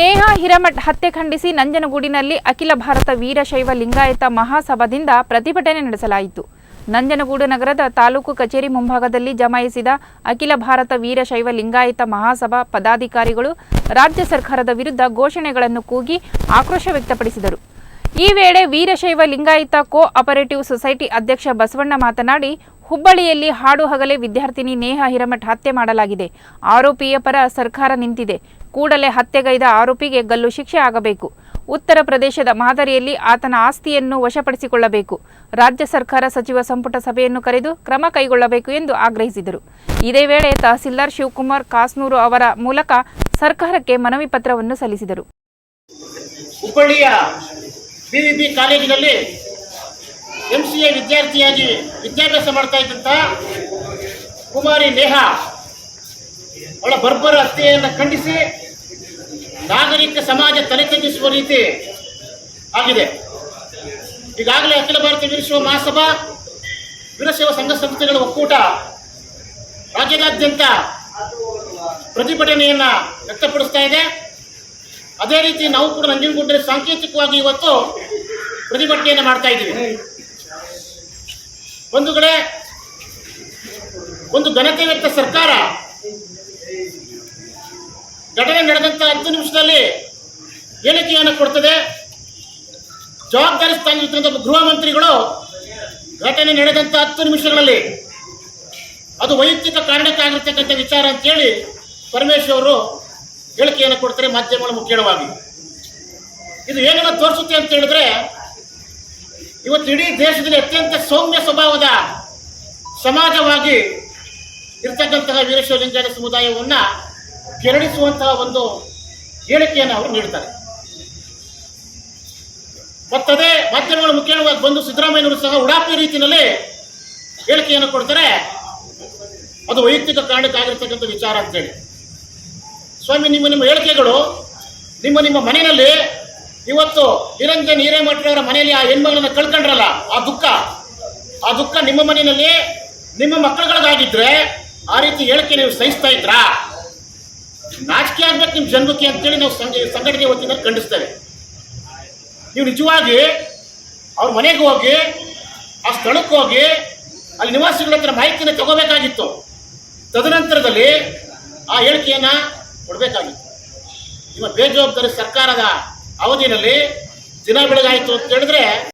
ನೇಹಾ ಹಿರಮಠ್ ಹತ್ಯೆ ಖಂಡಿಸಿ ನಂಜನಗೂಡಿನಲ್ಲಿ ಅಖಿಲ ಭಾರತ ವೀರಶೈವ ಲಿಂಗಾಯತ ಮಹಾಸಭಾದಿಂದ ಪ್ರತಿಭಟನೆ ನಡೆಸಲಾಯಿತು. ನಂಜನಗೂಡು ನಗರದ ತಾಲೂಕು ಕಚೇರಿ ಮುಂಭಾಗದಲ್ಲಿ ಜಮಾಯಿಸಿದ ಅಖಿಲ ಭಾರತ ವೀರಶೈವ ಲಿಂಗಾಯತ ಮಹಾಸಭಾ ಪದಾಧಿಕಾರಿಗಳು ರಾಜ್ಯ ಸರ್ಕಾರದ ವಿರುದ್ಧ ಘೋಷಣೆಗಳನ್ನು ಕೂಗಿ ಆಕ್ರೋಶ ವ್ಯಕ್ತಪಡಿಸಿದರು. ಈ ವೇಳೆ Veerashaiva Lingayat cooperative society ಅಧ್ಯಕ್ಷ ಬಸವಣ್ಣ ಮಾತನಾಡಿ, ಹುಬ್ಬಳ್ಳಿಯಲ್ಲಿ ಹಾಡು ಹಗಲೇ ವಿದ್ಯಾರ್ಥಿನಿ ನೇಹಾ ಹಿರಮಠ್ ಹತ್ಯೆ ಮಾಡಲಾಗಿದೆ. ಆರೋಪಿಯ ಪರ ಸರ್ಕಾರ ನಿಂತಿದೆ. ಕೂಡಲೇ ಹತ್ಯೆಗೈದ ಆರೋಪಿಗೆ ಗಲ್ಲು ಶಿಕ್ಷೆ ಆಗಬೇಕು. ಉತ್ತರ ಪ್ರದೇಶದ ಮಾದರಿಯಲ್ಲಿ ಆತನ ಆಸ್ತಿಯನ್ನು ವಶಪಡಿಸಿಕೊಳ್ಳಬೇಕು. ರಾಜ್ಯ ಸರ್ಕಾರ ಸಚಿವ ಸಂಪುಟ ಸಭೆಯನ್ನು ಕರೆದು ಕ್ರಮ ಕೈಗೊಳ್ಳಬೇಕು ಎಂದು ಆಗ್ರಹಿಸಿದರು. ಇದೇ ವೇಳೆ ತಹಸೀಲ್ದಾರ್ ಶಿವಕುಮಾರ್ ಕಾಸ್ನೂರು ಅವರ ಮೂಲಕ ಸರ್ಕಾರಕ್ಕೆ ಮನವಿ ಪತ್ರವನ್ನು ಸಲ್ಲಿಸಿದರು. ಹುಬ್ಬಳ್ಳಿಯ ಬಿಬಿಪಿ ಕಾಲೇಜಿನಲ್ಲಿ ಎಂ ಸಿ ಎ ವಿದ್ಯಾರ್ಥಿಯಾಗಿ ವಿದ್ಯಾಭ್ಯಾಸ ಮಾಡ್ತಾ ಇದ್ದಂಥ ಕುಮಾರಿ ನೇಹಾ ಅವಳ ಬರ್ಬರ ಹತ್ಯೆಯನ್ನು ಖಂಡಿಸಿ ನಾಗರಿಕ ಸಮಾಜ ತಲೆ ತಗ್ಗಿಸುವ ರೀತಿ ಆಗಿದೆ. ಈಗಾಗಲೇ ಅಖಿಲ ಭಾರತೀಯ ವೀರಶೈವ ಮಹಾಸಭಾ ವೀರಶೈವ ಸಂಘ ಸಂಸ್ಥೆಗಳ ಒಕ್ಕೂಟ ರಾಜ್ಯದಾದ್ಯಂತ ಪ್ರತಿಭಟನೆಯನ್ನು ವ್ಯಕ್ತಪಡಿಸ್ತಾ ಇದೆ. ಅದೇ ರೀತಿ ನಾವು ಕೂಡ ನಂಜನಗೂಡ್ರೆ ಸಾಂಕೇತಿಕವಾಗಿ ಇವತ್ತು ಪ್ರತಿಭಟನೆಯನ್ನು ಮಾಡ್ತಾ ಇದ್ದೀವಿ. ಒಂದು ಕಡೆ ಒಂದು ಘನತೆ ವ್ಯಕ್ತ ಸರ್ಕಾರ ಘಟನೆ ನಡೆದಂತ ಹತ್ತು ನಿಮಿಷದಲ್ಲಿ ಹೇಳಿಕೆಯನ್ನು ಕೊಡ್ತದೆ. ಜವಾಬ್ದಾರಿ ಸ್ಥಾನದಲ್ಲಿರ್ತಕ್ಕಂಥ ಗೃಹ ಮಂತ್ರಿಗಳು ಘಟನೆ ನಡೆದಂತ ಹತ್ತು ನಿಮಿಷಗಳಲ್ಲಿ ಅದು ವೈಯಕ್ತಿಕ ಕಾರಣಕ್ಕಾಗಿರ್ತಕ್ಕಂಥ ವಿಚಾರ ಅಂತೇಳಿ ಪರಮೇಶ್ವರ್ ಅವರು ಹೇಳಿಕೆಯನ್ನು ಕೊಡ್ತಾರೆ ಮಾಧ್ಯಮಗಳ ಮುಖ್ಯವಾಗಿ ಇದು ಏನನ್ನ ತೋರಿಸುತ್ತೆ ಅಂತ ಹೇಳಿದ್ರೆ, ಇವತ್ತು ಇಡೀ ದೇಶದಲ್ಲಿ ಅತ್ಯಂತ ಸೌಮ್ಯ ಸ್ವಭಾವದ ಸಮಾಜವಾಗಿ ಇರ್ತಕ್ಕಂತಹ ವೀರಶೈವ ಲಿಂಗಾಯತ ಸಮುದಾಯವನ್ನ ಕೆರಳಿಸುವಂತಹ ಒಂದು ಹೇಳಿಕೆಯನ್ನು ಅವರು ನೀಡ್ತಾರೆ. ಮತ್ತದೇ ಮಾಧ್ಯಮಗಳು ಮುಖ್ಯವಾಗಿ ಬಂದು ಸಿದ್ದರಾಮಯ್ಯನವರು ಸಹ ಉಡಾಪಿ ರೀತಿಯಲ್ಲಿ ಹೇಳಿಕೆಯನ್ನು ಕೊಡ್ತಾರೆ. ಅದು ವೈಯಕ್ತಿಕ ಕಾರಣಕ್ಕಾಗಿರ್ತಕ್ಕಂಥ ವಿಚಾರ ಅಂತೇಳಿ. ಸ್ವಾಮಿ, ನಿಮ್ಮ ನಿಮ್ಮ ಹೇಳಿಕೆಗಳು ನಿಮ್ಮ ನಿಮ್ಮ ಮನೆಯಲ್ಲಿ ಇವತ್ತು ನಿರಂಜನ್ ಹಿರೇಮಠರವರ ಮನೆಯಲ್ಲಿ ಆ ಹೆಣ್ಮಗಳನ್ನ ಕಳ್ಕೊಂಡ್ರಲ್ಲ, ಆ ದುಃಖ ಆ ದುಃಖ ನಿಮ್ಮ ಮನೆಯಲ್ಲಿ ನಿಮ್ಮ ಮಕ್ಕಳುಗಳಿಗಾಗಿದ್ರೆ ಆ ರೀತಿ ಹೇಳಿಕೆ ನೀವು ಸಹಿಸ್ತಾ ಇದ್ರಾ? ನಾಚಿಕೆ ಆಗ್ಬೇಕು ನಿಮ್ಮ ಜನ್ಮಕ್ಕೆ ಅಂತೇಳಿ ನಾವು ಸಂಘ, ಸಂಘಟನೆ ವತಿಯಿಂದ ಖಂಡಿಸ್ತೇವೆ. ನೀವು ನಿಜವಾಗಿ ಅವ್ರ ಮನೆಗೆ ಹೋಗಿ, ಆ ಸ್ಥಳಕ್ಕೆ ಹೋಗಿ, ಅಲ್ಲಿ ನಿವಾಸಿಗಳ ಹತ್ರ ಮಾಹಿತಿನ ತಗೋಬೇಕಾಗಿತ್ತು. ತದನಂತರದಲ್ಲಿ ಆ ಹೇಳಿಕೆಯನ್ನು ಕೊಡಬೇಕಾಗಿತ್ತು. ನಿಮ್ಮ ಬೇಜವಾಬ್ದಾರಿ ಸರ್ಕಾರದ ಅವಧಿಯಲ್ಲಿ ದಿನ ಬೆಳಗಾಯಿತು ಅಂತ ಹೇಳಿದ್ರೆ